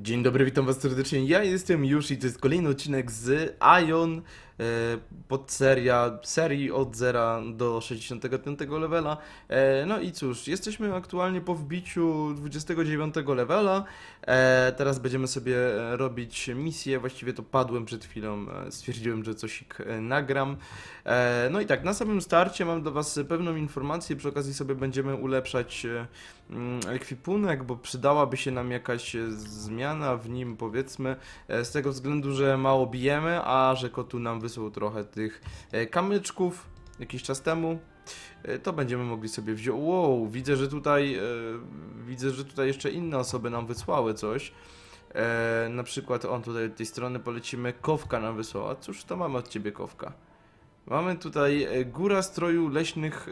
Dzień dobry, witam was serdecznie. Ja jestem już i to jest kolejny odcinek z Ion podseria serii od 0 do 65 levela. E, no i cóż, jesteśmy aktualnie po wbiciu 29 levela. E, teraz będziemy sobie e, robić misję. Właściwie to padłem przed chwilą. E, stwierdziłem, że coś e, nagram. E, no i tak, na samym starcie mam do was pewną informację. Przy okazji sobie będziemy ulepszać e, mm, ekwipunek, bo przydałaby się nam jakaś e, zmiana w nim, powiedzmy, e, z tego względu, że mało bijemy, a że kotu nam wysłał trochę tych e, kamyczków jakiś czas temu. e, To będziemy mogli sobie wziąć. Wow, widzę, że tutaj e, widzę, że tutaj jeszcze inne osoby nam wysłały coś. Na przykład on tutaj od tej strony polecimy. Kowka nam wysłała. Cóż to mamy od ciebie, Kowka? Mamy tutaj góra stroju leśnych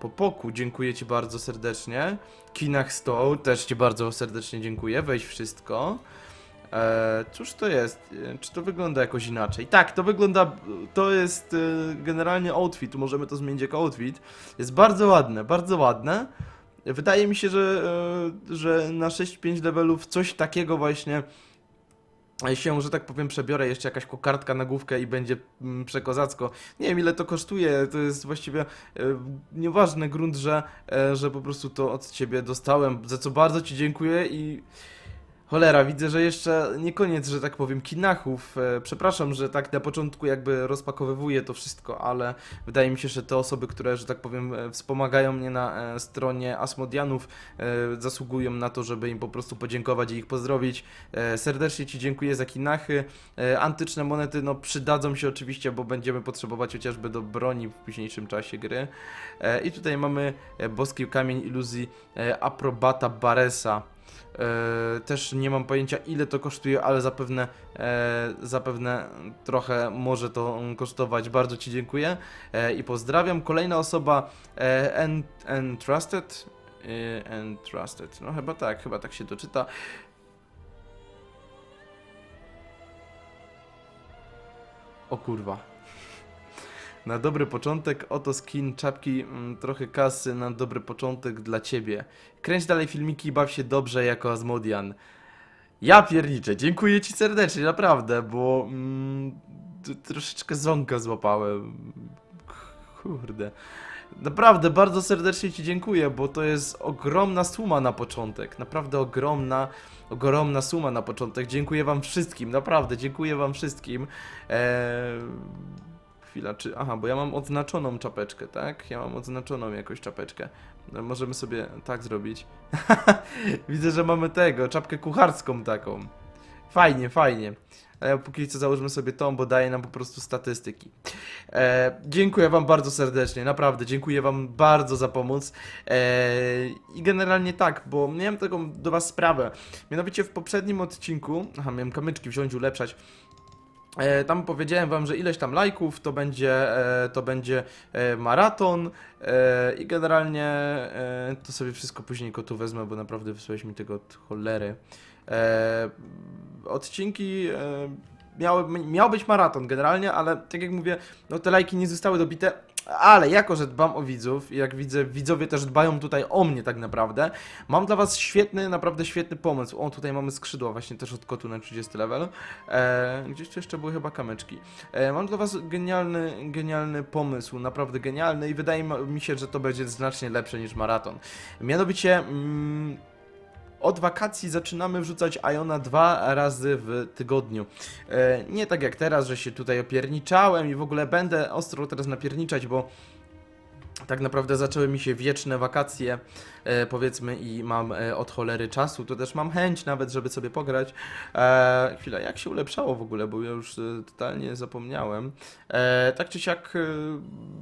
popoku. Dziękuję ci bardzo serdecznie. Kinach Stoł, też Ci bardzo serdecznie dziękuję. Weź wszystko. E, cóż to jest? E, Czy to wygląda jakoś inaczej? Tak, to wygląda. To jest e, generalnie outfit. Możemy to zmienić jako outfit. Jest bardzo ładne, bardzo ładne. Wydaje mi się, że, e, że na 6-5 levelów coś takiego właśnie się, że tak powiem, przebiorę jeszcze jakaś kokardka na główkę i będzie mm, przekozacko. Nie wiem ile to kosztuje, to jest właściwie e, nieważny grunt, że, e, że po prostu to od ciebie dostałem, za co bardzo ci dziękuję i cholera, widzę, że jeszcze nie koniec, że tak powiem, kinachów. E, przepraszam, że tak na początku jakby rozpakowywuję to wszystko, ale wydaje mi się, że te osoby, które, że tak powiem, e, wspomagają mnie na e, stronie Asmodianów, zasługują na to, żeby im po prostu podziękować i ich pozdrowić. Serdecznie Ci dziękuję za kinachy. Antyczne monety no, przydadzą się oczywiście, bo będziemy potrzebować chociażby do broni w późniejszym czasie gry. I tutaj mamy boski kamień iluzji Aprobata Baresa. E, też nie mam pojęcia ile to kosztuje, ale zapewne, e, zapewne trochę może to kosztować. Bardzo Ci dziękuję e, i pozdrawiam. Kolejna osoba en, Entrusted. Entrusted. No chyba tak, chyba tak się doczyta. O kurwa. Na dobry początek, oto skin czapki, mm, trochę kasy na dobry początek dla ciebie. Kręć dalej filmiki baw się dobrze jako Asmodian. Ja pierniczę, dziękuję ci serdecznie, naprawdę, bo mm, troszeczkę ząka złapałem. Kurde. Naprawdę, bardzo serdecznie ci dziękuję, bo to jest ogromna suma na początek. Naprawdę ogromna, ogromna suma na początek. Dziękuję wam wszystkim, naprawdę, dziękuję wam wszystkim. Eee, chwila, czy... Aha, bo ja mam odznaczoną czapeczkę, tak? Ja mam odznaczoną jakoś czapeczkę. No, możemy sobie tak zrobić. Widzę, że mamy tego, czapkę kucharską taką. Fajnie, fajnie. E, póki co załóżmy sobie tą, bo daje nam po prostu statystyki. E, dziękuję Wam bardzo serdecznie, naprawdę dziękuję Wam bardzo za pomoc. E, I generalnie tak, bo miałem taką do Was sprawę. Mianowicie w poprzednim odcinku, aha, miałem kamyczki wziąć, ulepszać. E, tam powiedziałem wam, że ileś tam lajków to będzie, e, to będzie e, maraton i generalnie to sobie wszystko później kotu wezmę, bo naprawdę wysłałeś mi tego od cholery. Odcinki miały, miał być maraton generalnie, ale tak jak mówię, no te lajki nie zostały dobite, ale jako, że dbam o widzów i jak widzę, widzowie też dbają tutaj o mnie tak naprawdę, mam dla was świetny, naprawdę świetny pomysł. O, tutaj mamy skrzydła właśnie też od kotu na 30 level. E, gdzieś tu jeszcze były chyba kamyczki. E, mam dla was genialny, genialny pomysł, naprawdę genialny i wydaje mi się, że to będzie znacznie lepsze niż maraton. Mianowicie... Mm, od wakacji zaczynamy wrzucać Iona dwa razy w tygodniu. E, nie tak jak teraz, że się tutaj opierniczałem i w ogóle będę ostro teraz napierniczać, bo tak naprawdę zaczęły mi się wieczne wakacje, e, powiedzmy, i mam e, od cholery czasu. To też mam chęć nawet, żeby sobie pograć. E, chwila, jak się ulepszało w ogóle, bo ja już e, totalnie zapomniałem. E, tak czy siak, e,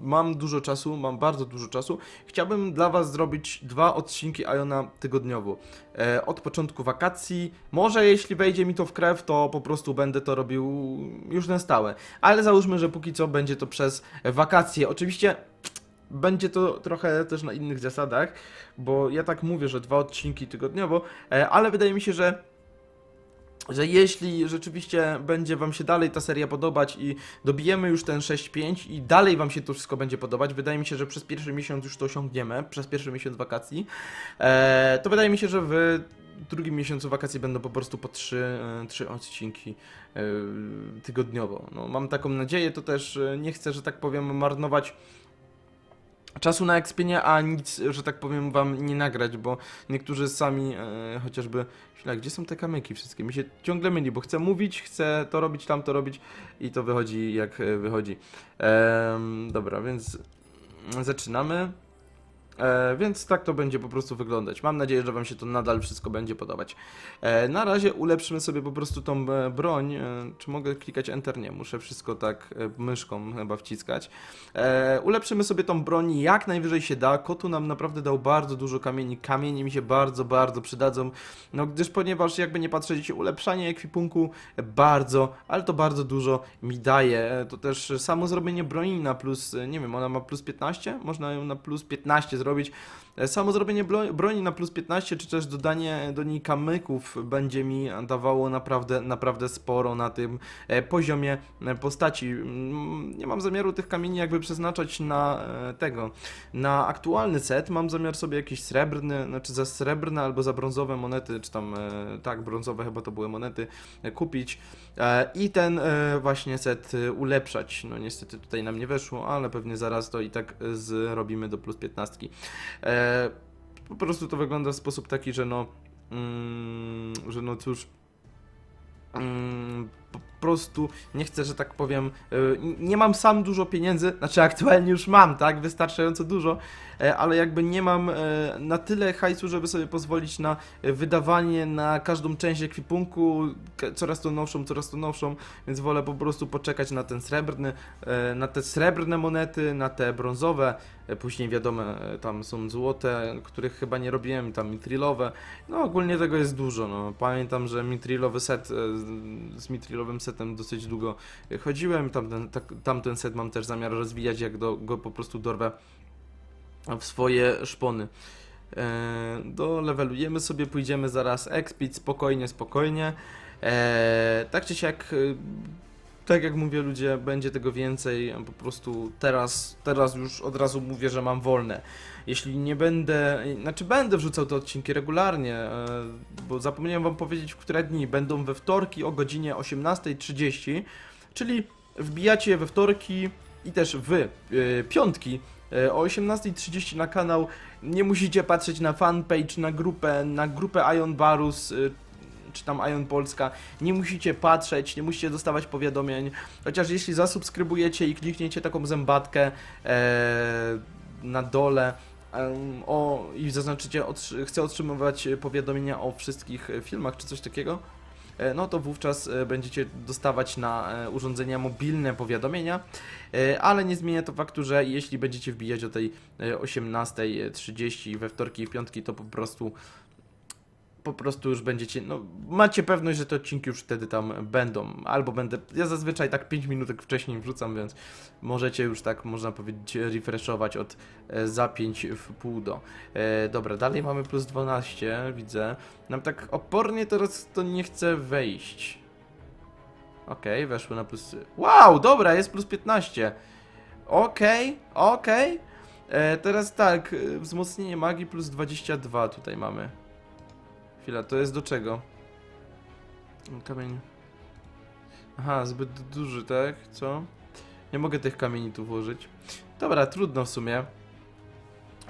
mam dużo czasu, mam bardzo dużo czasu. Chciałbym dla Was zrobić dwa odcinki Iona tygodniowo. E, od początku wakacji. Może jeśli wejdzie mi to w krew, to po prostu będę to robił już na stałe. Ale załóżmy, że póki co będzie to przez wakacje. Oczywiście będzie to trochę też na innych zasadach, bo ja tak mówię, że dwa odcinki tygodniowo, e, ale wydaje mi się, że że jeśli rzeczywiście będzie Wam się dalej ta seria podobać i dobijemy już ten 6.5 i dalej Wam się to wszystko będzie podobać, wydaje mi się, że przez pierwszy miesiąc już to osiągniemy, przez pierwszy miesiąc wakacji, e, to wydaje mi się, że Wy drugim miesiącu wakacji będą po prostu po trzy, e, trzy odcinki tygodniowo. No, mam taką nadzieję, to też nie chcę, że tak powiem, marnować czasu na ekspienie, a nic, że tak powiem, wam nie nagrać, bo niektórzy sami e, chociażby chwila, gdzie są te kamyki wszystkie? Mi się ciągle myli, bo chcę mówić, chcę to robić, tamto robić i to wychodzi jak e, wychodzi. Em, dobra, więc zaczynamy. E, więc tak to będzie po prostu wyglądać. Mam nadzieję, że Wam się to nadal wszystko będzie podobać. E, na razie ulepszymy sobie po prostu tą e, broń. E, czy mogę klikać Enter? Nie, muszę wszystko tak e, myszką chyba wciskać. E, ulepszymy sobie tą broń jak najwyżej się da. Kotu nam naprawdę dał bardzo dużo kamieni. Kamienie mi się bardzo, bardzo przydadzą. No gdyż ponieważ jakby nie patrzeć, ulepszanie ekwipunku bardzo, ale to bardzo dużo mi daje. E, To też samo zrobienie broni na plus, e, nie wiem, ona ma plus 15? Można ją na plus 15 zrobić. E, Samo zrobienie broni na plus 15, czy też dodanie do niej kamyków będzie mi dawało naprawdę, naprawdę sporo na tym e, poziomie e, postaci. Mm, Nie mam zamiaru tych kamieni jakby przeznaczać na e, tego, na aktualny set. Mam zamiar sobie jakieś srebrny, znaczy za srebrne albo za brązowe monety, czy tam, e, tak, brązowe chyba to były monety, e, kupić e, i ten e, właśnie set e, ulepszać. No niestety tutaj nam nie weszło, ale pewnie zaraz to i tak e, zrobimy do plus 15. Po prostu to wygląda w sposób taki, że no, mm, że no cóż, mm, prostu nie chcę, że tak powiem, e, nie mam sam dużo pieniędzy, znaczy aktualnie już mam, tak, wystarczająco dużo, e, ale jakby nie mam e, na tyle hajsu, żeby sobie pozwolić na wydawanie na każdą część ekwipunku, coraz to nowszą, coraz to nowszą, więc wolę po prostu poczekać na ten srebrny, na te srebrne monety, na te brązowe, później wiadomo, tam są złote, których chyba nie robiłem, tam mitrilowe, no ogólnie tego jest dużo, no. Pamiętam, że mitrilowy set, z- z mitrilowym setem dosyć długo chodziłem, tamten, tak, tamten set mam też zamiar rozwijać, jak do, go po prostu dorwę w swoje szpony. E, dolevelujemy sobie, pójdziemy zaraz expit, spokojnie, spokojnie. E, tak czy siak, tak jak mówię ludzie, będzie tego więcej, po prostu teraz, teraz już od razu mówię, że mam wolne. Jeśli nie będę, znaczy będę wrzucał te odcinki regularnie, e, bo zapomniałem wam powiedzieć, w które dni będą we wtorki o godzinie 18.30, czyli wbijacie je we wtorki i też wy, e, piątki, e, o 18.30 na kanał. Nie musicie patrzeć na fanpage, na grupę, na grupę Ion Barus, czy tam Ion Polska. Nie musicie patrzeć, nie musicie dostawać powiadomień. Chociaż jeśli zasubskrybujecie i klikniecie taką zębatkę e, na dole, o, i zaznaczycie, otrzy- chcę otrzymywać powiadomienia o wszystkich filmach, czy coś takiego, e, no to wówczas e, będziecie dostawać na e, urządzenia mobilne powiadomienia, ale nie zmienia to faktu, że jeśli będziecie wbijać o tej e, 18.30 we wtorki i piątki, to po prostu po prostu już będziecie, no macie pewność, że te odcinki już wtedy tam będą, albo będę, ja zazwyczaj tak 5 minutek wcześniej wrzucam, więc możecie już tak, można powiedzieć, refreshować od e, za 5 w pół do. E, dobra, dalej mamy plus 12, widzę. Nam tak opornie teraz to nie chce wejść. Okej, weszły na plus... Wow, dobra, jest plus 15. Okej, okej. E, Teraz tak, e, wzmocnienie magii plus 22 tutaj mamy. Chwila, to jest do czego? Kamień. Aha, zbyt duży, tak? Co? Nie mogę tych kamieni tu włożyć. Dobra, trudno w sumie.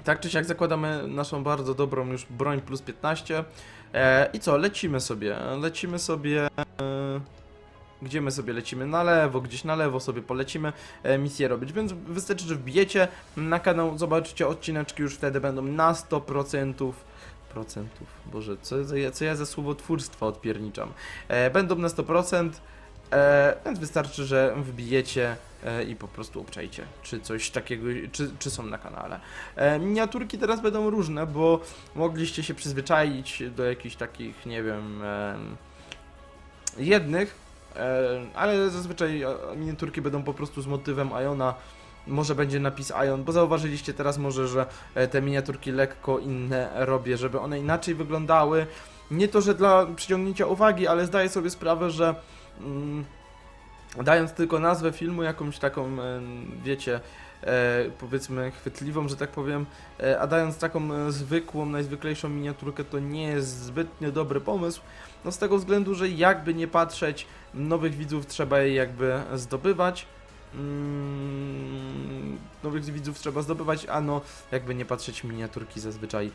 Tak czy siak zakładamy naszą bardzo dobrą już broń plus 15. E, I co, lecimy sobie. Lecimy sobie. E, gdzie my sobie lecimy? Na lewo, gdzieś na lewo sobie polecimy e, misję robić. Więc wystarczy, że wbijecie na kanał, zobaczycie odcineczki już wtedy będą na 100% procentów. Boże, co, co ja za słowotwórstwo odpierniczam. E, będą na 100%, e, więc wystarczy, że wbijecie e, i po prostu obczajcie, czy coś takiego, czy, czy są na kanale. E, miniaturki teraz będą różne, bo mogliście się przyzwyczaić do jakichś takich, nie wiem, em, jednych, e, ale zazwyczaj e, miniaturki będą po prostu z motywem Iona. Może będzie napis Ion, bo zauważyliście teraz może, że e, te miniaturki lekko inne robię, żeby one inaczej wyglądały. Nie to, że dla przyciągnięcia uwagi, ale zdaję sobie sprawę, że mm, dając tylko nazwę filmu, jakąś taką, wiecie, e, powiedzmy chwytliwą, że tak powiem, e, a dając taką e, zwykłą, najzwyklejszą miniaturkę to nie jest zbytnio dobry pomysł, no z tego względu, że jakby nie patrzeć, nowych widzów trzeba je jakby zdobywać, mm, nowych widzów trzeba zdobywać, a no jakby nie patrzeć miniaturki zazwyczaj e,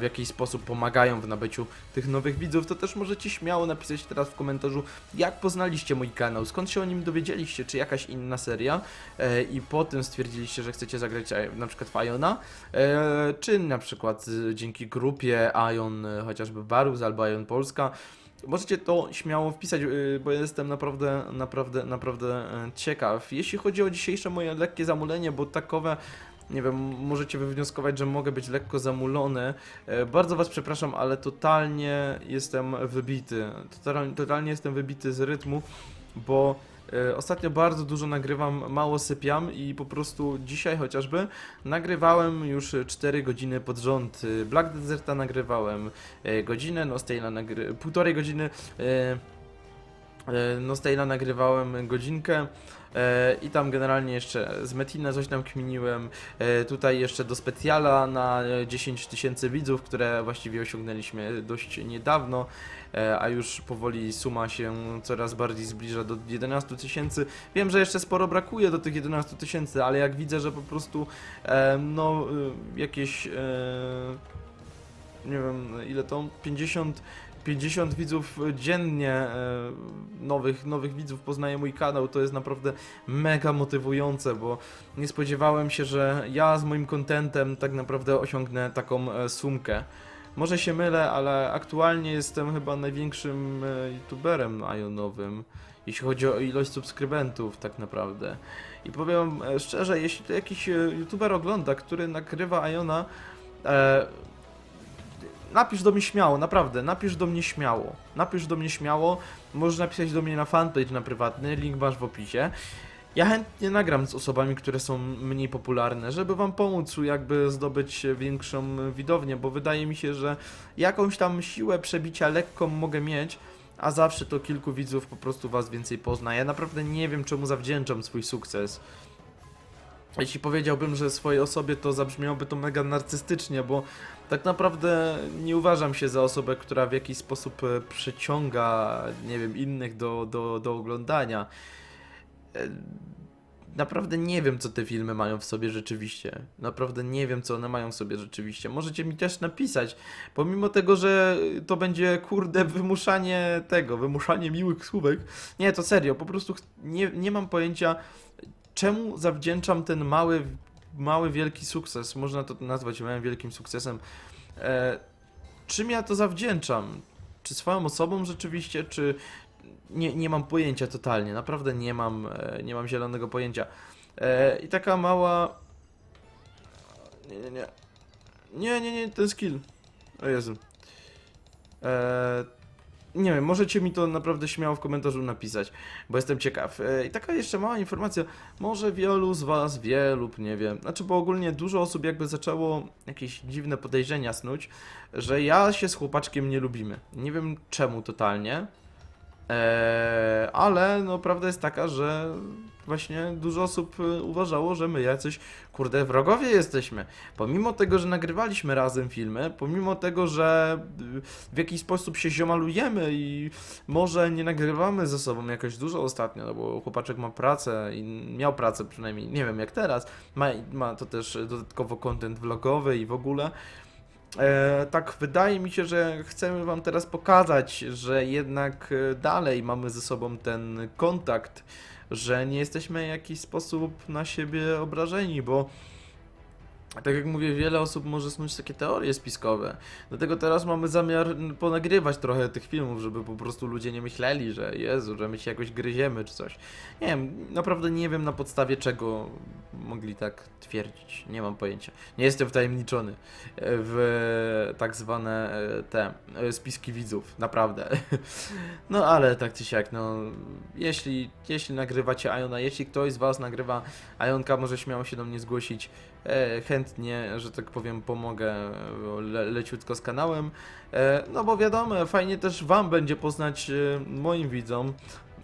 w jakiś sposób pomagają w nabyciu tych nowych widzów, to też możecie śmiało napisać teraz w komentarzu, jak poznaliście mój kanał, skąd się o nim dowiedzieliście, czy jakaś inna seria e, i po tym stwierdziliście, że chcecie zagrać e, na przykład w e, czy na przykład e, dzięki grupie Ion, e, chociażby Barus albo Ion Polska, Możecie to śmiało wpisać, yy, bo jestem naprawdę, naprawdę, naprawdę e, ciekaw. Jeśli chodzi o dzisiejsze moje lekkie zamulenie, bo takowe, nie wiem, możecie wywnioskować, że mogę być lekko zamulony. E, Bardzo Was przepraszam, ale totalnie jestem wybity. Totalnie, totalnie jestem wybity z rytmu, bo ostatnio bardzo dużo nagrywam, mało sypiam i po prostu dzisiaj chociażby nagrywałem już 4 godziny pod rząd. E, Black Deserta nagrywałem e, godzinę, Nostale'a nagry... półtorej godziny. E, e, Nostale'a nagrywałem godzinkę e, i tam generalnie jeszcze z Metina coś tam kminiłem. E, tutaj jeszcze do specjala na e, 10 tysięcy widzów, które właściwie osiągnęliśmy dość niedawno, e, a już powoli suma się coraz bardziej zbliża do 11 tysięcy. Wiem, że jeszcze sporo brakuje do tych 11 tysięcy, ale jak widzę, że po prostu e, no e, jakieś e, nie wiem ile to 50 50 widzów dziennie, e, nowych, nowych widzów poznaje mój kanał, to jest naprawdę mega motywujące, bo nie spodziewałem się, że ja z moim kontentem tak naprawdę osiągnę taką e, sumkę. Może się mylę, ale aktualnie jestem chyba największym e, youtuberem Ionowym, jeśli chodzi o ilość subskrybentów tak naprawdę. I powiem szczerze, jeśli to jakiś youtuber ogląda, który nagrywa Iona, napisz do mnie śmiało, naprawdę, napisz do mnie śmiało. Napisz do mnie śmiało, możesz napisać do mnie na fanpage na prywatny, link masz w opisie. Ja chętnie nagram z osobami, które są mniej popularne, żeby wam pomóc jakby zdobyć większą widownię, bo wydaje mi się, że jakąś tam siłę przebicia lekką mogę mieć, a zawsze to kilku widzów po prostu was więcej pozna. Ja naprawdę nie wiem, czemu zawdzięczam swój sukces. Jeśli powiedziałbym, że swojej osobie, to zabrzmiałoby to mega narcystycznie, bo tak naprawdę nie uważam się za osobę, która w jakiś sposób e, przyciąga, nie wiem, innych do, do, do oglądania. E, Naprawdę nie wiem, co te filmy mają w sobie rzeczywiście. Naprawdę nie wiem, co one mają w sobie rzeczywiście. Możecie mi też napisać, pomimo tego, że to będzie, kurde, wymuszanie tego, wymuszanie miłych słówek. Nie, to serio, po prostu nie, nie mam pojęcia, czemu zawdzięczam ten mały, mały, wielki sukces. Można to nazwać małym, wielkim sukcesem. E, czym ja to zawdzięczam? Czy swoją osobą rzeczywiście, czy nie, nie mam pojęcia totalnie, naprawdę nie mam, e, nie mam zielonego pojęcia. E, I taka mała... Nie, nie, nie. Nie, nie, nie, ten skill. O Jezu. E, nie wiem, możecie mi to naprawdę śmiało w komentarzu napisać, bo jestem ciekaw. E, I taka jeszcze mała informacja, może wielu z was wie lub nie wie, znaczy bo ogólnie dużo osób jakby zaczęło jakieś dziwne podejrzenia snuć, że ja się z chłopaczkiem nie lubimy. Nie wiem czemu totalnie, Eee, ale no prawda jest taka, że właśnie dużo osób y, uważało, że my jacyś kurde wrogowie jesteśmy. Pomimo tego, że nagrywaliśmy razem filmy, pomimo tego, że y, w jakiś sposób się ziomalujemy i może nie nagrywamy ze sobą jakoś dużo ostatnio, no bo chłopaczek ma pracę i miał pracę przynajmniej, nie wiem jak teraz, ma, ma to też dodatkowo content vlogowy i w ogóle. E, tak, wydaje mi się, że chcemy Wam teraz pokazać, że jednak e, dalej mamy ze sobą ten kontakt, że nie jesteśmy w jakiś sposób na siebie obrażeni, bo tak jak mówię, wiele osób może snuć takie teorie spiskowe. Dlatego teraz mamy zamiar ponagrywać trochę tych filmów, żeby po prostu ludzie nie myśleli, że Jezu, że my się jakoś gryziemy czy coś. Nie wiem, naprawdę nie wiem na podstawie czego mogli tak twierdzić. Nie mam pojęcia. Nie jestem wtajemniczony w tak zwane e, te e, spiski widzów, naprawdę. No ale tak czy siak, no jeśli, jeśli nagrywacie Iona, jeśli ktoś z Was nagrywa Ionka, może śmiało się do mnie zgłosić. E, chętnie, że tak powiem, pomogę le, leciutko z kanałem. E, no bo wiadomo, fajnie też Wam będzie poznać e, moim widzom.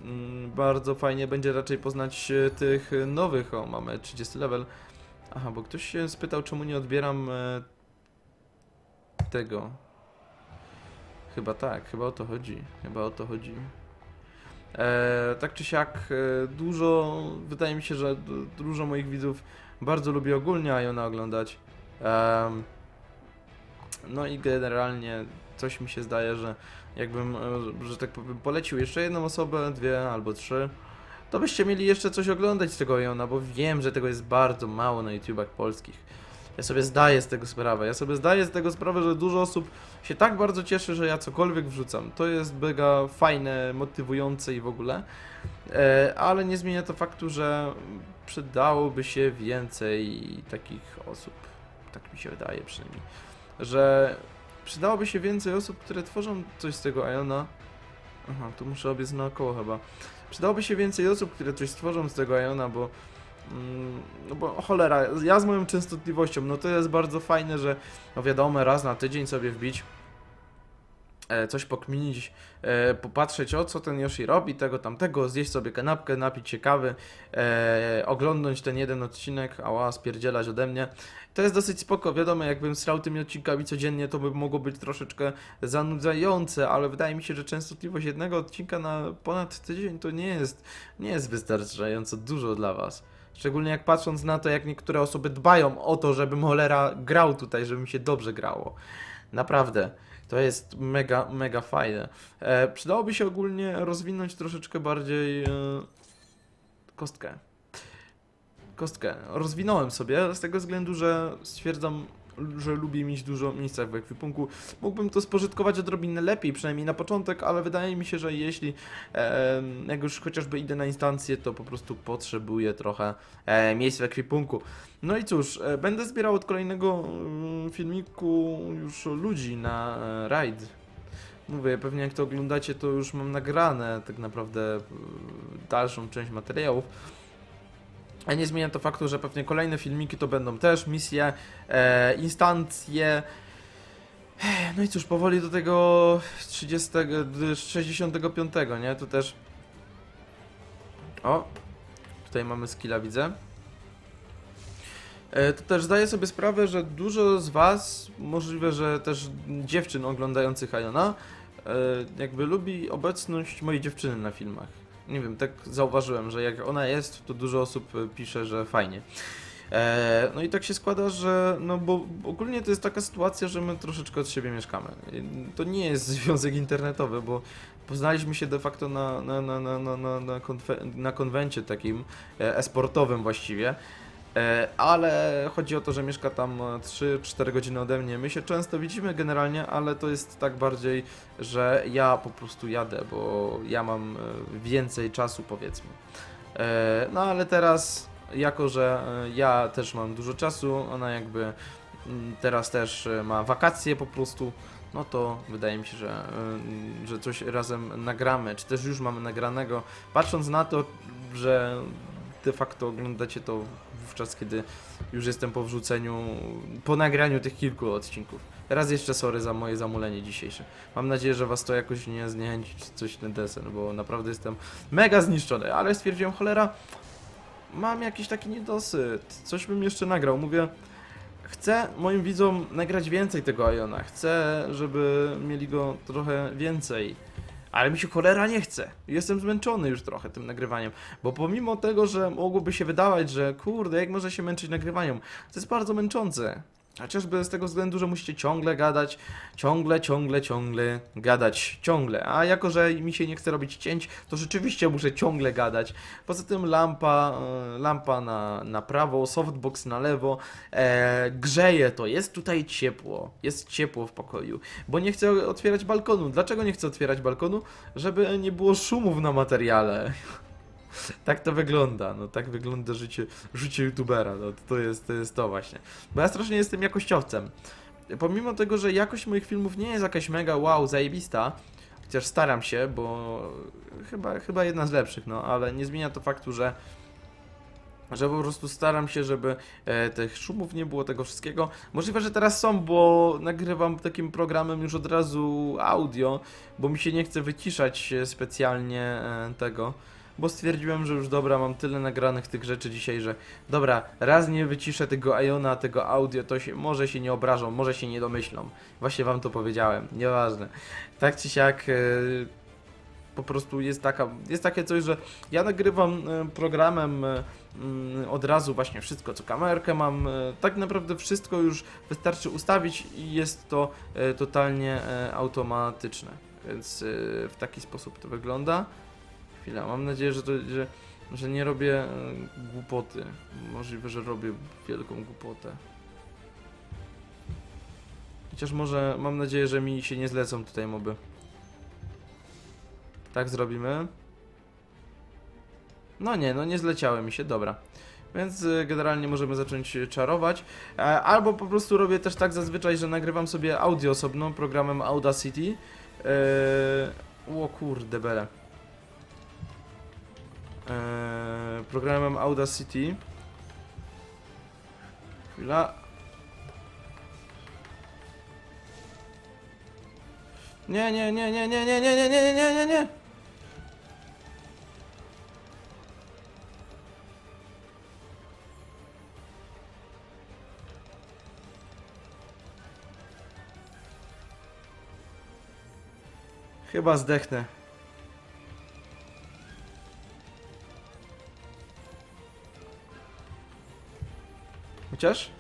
mm, bardzo fajnie będzie raczej poznać e, tych nowych. O, mamy 30 level. Aha, bo ktoś się spytał, czemu nie odbieram tego. Chyba tak, chyba o to chodzi. Chyba o to chodzi. E, tak czy siak, dużo, wydaje mi się, że du- dużo moich widzów bardzo lubi ogólnie Iona oglądać. Em, no i generalnie coś mi się zdaje, że jakbym, e, że tak powiem, polecił jeszcze jedną osobę, dwie albo trzy, to byście mieli jeszcze coś oglądać z tego Iona, bo wiem, że tego jest bardzo mało na YouTubach polskich. Ja sobie zdaję z tego sprawę. Ja sobie zdaję z tego sprawę, że dużo osób się tak bardzo cieszy, że ja cokolwiek wrzucam. To jest mega fajne, motywujące i w ogóle. E, ale nie zmienia to faktu, że przydałoby się więcej takich osób. Tak mi się wydaje przynajmniej. Że przydałoby się więcej osób, które tworzą coś z tego Iona. Aha, tu muszę obiec naokoło chyba. Przydałoby się więcej osób, które coś stworzą z tego Iona, bo No bo cholera, ja z moją częstotliwością, no to jest bardzo fajne, że no wiadomo, raz na tydzień sobie wbić, e, coś pokminić, e, popatrzeć o co ten Yoshi robi, tego tamtego, zjeść sobie kanapkę, napić się kawy, e, oglądnąć ten jeden odcinek, ała, spierdzielać ode mnie. To jest dosyć spoko, wiadomo, jakbym srał tymi odcinkami codziennie, to by mogło być troszeczkę zanudzające, ale wydaje mi się, że częstotliwość jednego odcinka na ponad tydzień to nie jest, nie jest wystarczająco dużo dla Was. Szczególnie jak patrząc na to, jak niektóre osoby dbają o to, żebym cholera grał tutaj, żeby mi się dobrze grało. Naprawdę. To jest mega, mega fajne. E, przydałoby się ogólnie rozwinąć troszeczkę bardziej e, kostkę. Kostkę. Rozwinąłem sobie z tego względu, że stwierdzam, że lubię mieć dużo miejsca w ekwipunku. Mógłbym to spożytkować odrobinę lepiej, przynajmniej na początek, ale wydaje mi się, że jeśli e, jak już chociażby idę na instancję, to po prostu potrzebuję trochę e, miejsc w ekwipunku. No i cóż, e, będę zbierał od kolejnego mm, filmiku już ludzi na e, raid. Mówię, pewnie jak to oglądacie, to już mam nagrane tak naprawdę e, dalszą część materiałów. A nie zmienia to faktu, że pewnie kolejne filmiki to będą też misje, e, instancje. No i cóż, powoli do tego 30, d- 65, nie? Tu też. O, tutaj mamy skilla, widzę. E, To też zdaję sobie sprawę, że dużo z Was, możliwe, że też dziewczyn oglądających Iona, e, jakby lubi obecność mojej dziewczyny na filmach. Nie wiem, tak zauważyłem, że jak ona jest, to dużo osób e, pisze, że fajnie. E, No i tak się składa, że no bo ogólnie to jest taka sytuacja, że my troszeczkę od siebie mieszkamy. To nie jest związek internetowy, bo poznaliśmy się de facto na, na, na, na, na, na, na konwencie takim e, esportowym właściwie. E, Ale chodzi o to, że mieszka tam e, 3-4 godziny ode mnie. My się często widzimy generalnie, ale to jest tak bardziej, że ja po prostu jadę, bo ja mam e, więcej czasu powiedzmy. E, No ale teraz, jako że ja też mam dużo czasu, ona jakby mm, teraz też ma wakacje po prostu, no to wydaje mi się, że, że coś razem nagramy, czy też już mamy nagranego. Patrząc na to, że de facto oglądacie to wówczas, kiedy już jestem po wrzuceniu, po nagraniu tych kilku odcinków. Raz jeszcze sorry za moje zamulenie dzisiejsze. Mam nadzieję, że was to jakoś nie zniechęci, czy coś ten desen, bo naprawdę jestem mega zniszczony, ale stwierdziłem, cholera, mam jakiś taki niedosyt, coś bym jeszcze nagrał, mówię, chcę moim widzom nagrać więcej tego Iona, chcę, żeby mieli go trochę więcej, ale mi się cholera nie chce, jestem zmęczony już trochę tym nagrywaniem, bo pomimo tego, że mogłoby się wydawać, że kurde, jak może się męczyć nagrywaniem, to jest bardzo męczące. Chociażby z tego względu, że musicie ciągle gadać, ciągle, ciągle, ciągle gadać, ciągle. A jako, że mi się nie chce robić cięć, to rzeczywiście muszę ciągle gadać. Poza tym lampa, e, lampa na, na prawo, softbox na lewo, e, grzeje to, jest tutaj ciepło, jest ciepło w pokoju, bo nie chcę otwierać balkonu. Dlaczego nie chcę otwierać balkonu? Żeby nie było szumów na materiale. Tak to wygląda, no tak wygląda życie, życie youtubera, no to jest, to jest to właśnie. Bo ja strasznie jestem jakościowcem. Pomimo tego, że jakość moich filmów nie jest jakaś mega wow, zajebista, chociaż staram się, bo chyba, chyba jedna z lepszych, no ale nie zmienia to faktu, że że po prostu staram się, żeby e, tych szumów nie było, tego wszystkiego. Możliwe, że teraz są, bo nagrywam takim programem już od razu audio, bo mi się nie chce wyciszać e, specjalnie e, tego. Bo stwierdziłem, że już dobra, mam tyle nagranych tych rzeczy dzisiaj, że dobra, raz nie wyciszę tego Iona, tego audio, to się, może się nie obrażą, może się nie domyślą. Właśnie wam to powiedziałem, nieważne. Tak czy siak, e, po prostu jest taka, jest takie coś, że ja nagrywam e, programem e, mm, od razu właśnie wszystko, co kamerkę mam, tak naprawdę wszystko już wystarczy ustawić i jest to totalnie automatyczne. Więc w taki sposób to wygląda. Chwila, mam nadzieję, że, to, że, że nie robię e, głupoty. Możliwe, że robię wielką głupotę. Chociaż może, mam nadzieję, że mi się nie zlecą tutaj moby. Tak zrobimy. No nie, no nie zleciały mi się, dobra. Więc y, generalnie możemy zacząć czarować. E, Albo po prostu robię też tak zazwyczaj, że nagrywam sobie audio osobno programem Audacity. Eee, o kurde bele. Eee, programem Audacity. Chwila. Nie, nie, nie, nie, nie, nie, nie, nie, nie, nie, nie, nie. Chyba zdechnę. Chociaż?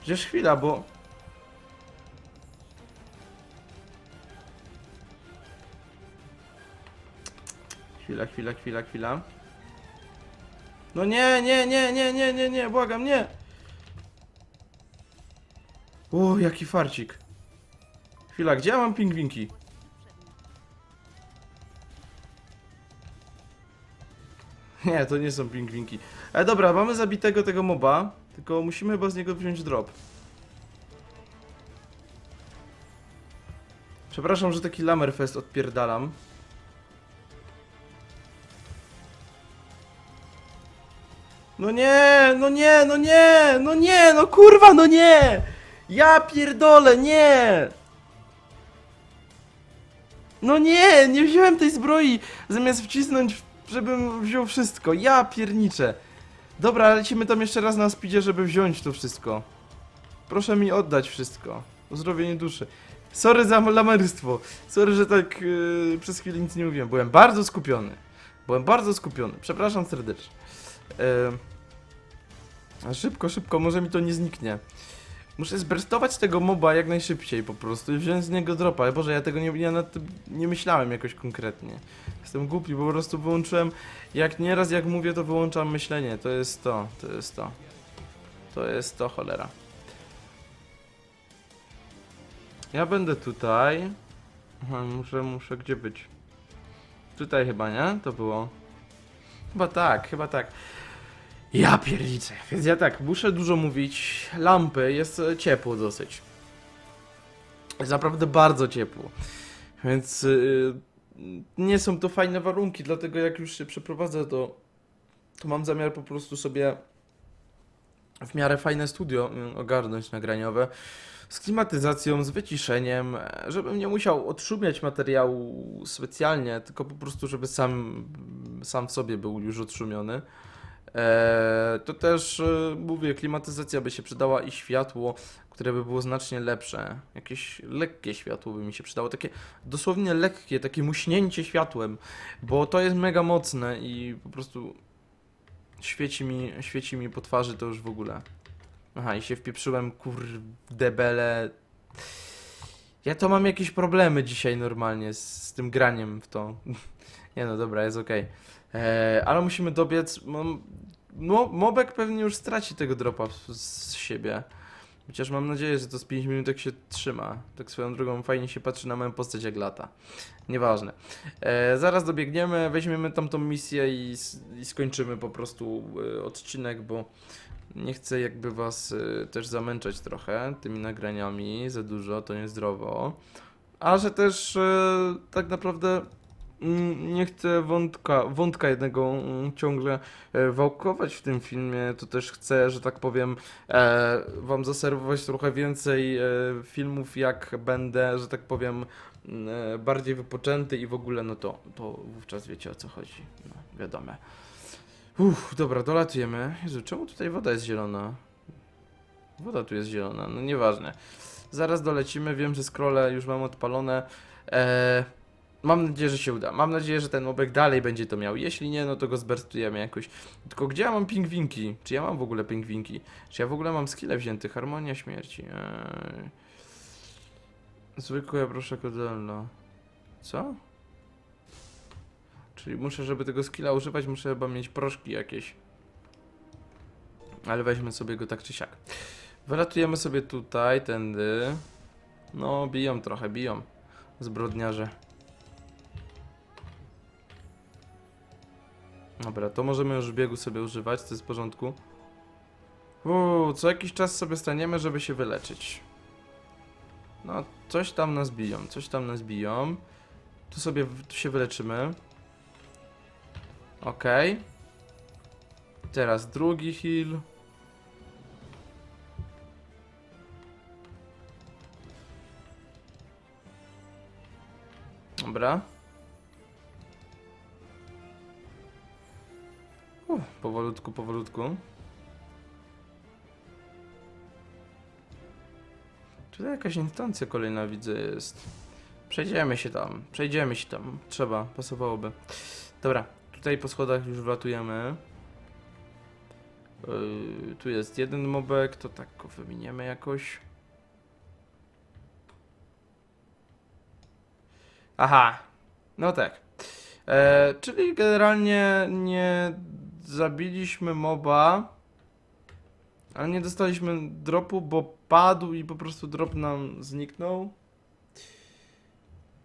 Przecież chwila, bo... Chwila, chwila, chwila, chwila. No nie, nie, nie, nie, nie, nie, nie, błagam, nie! O, jaki farcik. Chwila, gdzie ja mam pingwinki? Nie, to nie są pingwinki. E, dobra, mamy zabitego tego moba, tylko musimy chyba z niego wziąć drop. Przepraszam, że taki Lamerfest odpierdalam. No nie, no nie, no nie, no nie, no kurwa, no nie! Ja pierdolę, nie! No nie, nie wziąłem tej zbroi, zamiast wcisnąć, żebym wziął wszystko. Ja pierniczę. Dobra, lecimy tam jeszcze raz na speedzie, żeby wziąć to wszystko. Proszę mi oddać wszystko. Uzdrowienie duszy. Sorry za lamerstwo. Sorry, że tak yy, przez chwilę nic nie mówiłem. Byłem bardzo skupiony. Byłem bardzo skupiony. Przepraszam serdecznie. Yy, szybko, szybko, może mi to nie zniknie. Muszę zberstować tego moba jak najszybciej po prostu i wziąć z niego dropa. Boże, ja tego nie, ja nad tym nie myślałem jakoś konkretnie. Jestem głupi, po prostu wyłączyłem, jak nieraz jak mówię, to wyłączam myślenie. To jest to, to jest to. To jest to, cholera. Ja będę tutaj. Muszę, muszę gdzie być? Tutaj chyba, nie? To było. Chyba tak, chyba tak. Ja pierdziczę. Więc ja tak, muszę dużo mówić. Lampy, jest e, ciepło dosyć. Jest naprawdę bardzo ciepło. Więc yy, nie są to fajne warunki, dlatego jak już się przeprowadzę, to, to mam zamiar po prostu sobie w miarę fajne studio y, ogarnąć nagraniowe. Z klimatyzacją, z wyciszeniem, e, żebym nie musiał odszumiać materiału specjalnie, tylko po prostu, żeby sam, sam w sobie był już odszumiony. Eee, to też e, mówię, klimatyzacja by się przydała i światło, które by było znacznie lepsze. Jakieś lekkie światło by mi się przydało, takie dosłownie lekkie, takie muśnięcie światłem, bo to jest mega mocne i po prostu świeci mi, świeci mi po twarzy to już w ogóle. Aha, i się wpieprzyłem, kurde bele. Ja to mam jakieś problemy dzisiaj normalnie z, z tym graniem w to. Nie no, dobra, jest okej. Eee, ale musimy dobiec. Mobek pewnie już straci tego dropa z, siebie. Chociaż mam nadzieję, że to z 5 minutek się trzyma. Tak swoją drogą fajnie się patrzy na moją postać jak lata. Nieważne. E, zaraz dobiegniemy, weźmiemy tamtą misję i, i skończymy po prostu e, odcinek, bo Nie chcę jakby was y, też zamęczać trochę tymi nagraniami za dużo, to niezdrowo. A że też y, tak naprawdę nie chcę wątka, wątka jednego mm, ciągle e, wałkować w tym filmie, to też chcę, że tak powiem, e, wam zaserwować trochę więcej e, filmów, jak będę, że tak powiem, mm, bardziej wypoczęty i w ogóle, no to, to wówczas wiecie o co chodzi. No, wiadomo. Uff, dobra, dolatujemy. Jezu, czemu tutaj woda jest zielona? Woda tu jest zielona, no nieważne. Zaraz dolecimy, wiem, że scrolle już mam odpalone. Eee, mam nadzieję, że się uda. Mam nadzieję, że ten obek dalej będzie to miał. Jeśli nie, no to go zberstujemy jakoś. Tylko gdzie ja mam pingwinki? Czy ja mam w ogóle pingwinki? Czy ja w ogóle mam skille wzięty? Harmonia śmierci. Eee. Zwykłe proszę kodelno. Co? Czyli muszę, żeby tego skilla używać, muszę chyba mieć proszki jakieś. Ale weźmy sobie go tak czy siak. Wylatujemy sobie tutaj, tędy. No, biją trochę, biją. Zbrodniarze. Dobra, to możemy już biegu sobie używać, to jest w porządku. Uuu, co jakiś czas sobie staniemy, żeby się wyleczyć. No, coś tam nas biją, coś tam nas biją. Tu sobie tu się wyleczymy. Okej. Teraz drugi heal. Dobra. Uff, powolutku, powolutku. Tutaj jakaś instancja kolejna widzę jest. Przejdziemy się tam, przejdziemy się tam. Trzeba, pasowałoby. Dobra, tutaj po schodach już wlatujemy. Yy, tu jest jeden mobek, to tak go wyminiemy jakoś. Aha, no tak. E, czyli generalnie nie zabiliśmy moba, ale nie dostaliśmy dropu, bo padł i po prostu drop nam zniknął.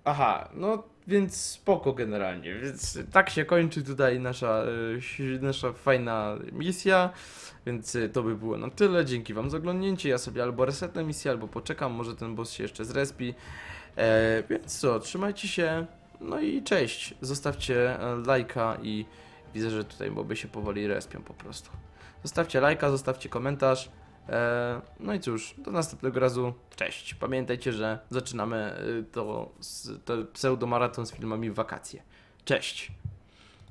Aha, no więc spoko generalnie, więc tak się kończy tutaj nasza, e, nasza fajna misja, więc e, to by było na tyle, dzięki wam za oglądnięcie, ja sobie albo resetnę misję, albo poczekam, może ten boss się jeszcze zrespi, e, więc co, trzymajcie się, no i cześć, zostawcie e, lajka i widzę, że tutaj moby się powoli respią po prostu. Zostawcie lajka, zostawcie komentarz, E, no i cóż, do następnego razu. Cześć. Pamiętajcie, że zaczynamy y, to, to pseudomaraton z filmami w wakacje. Cześć.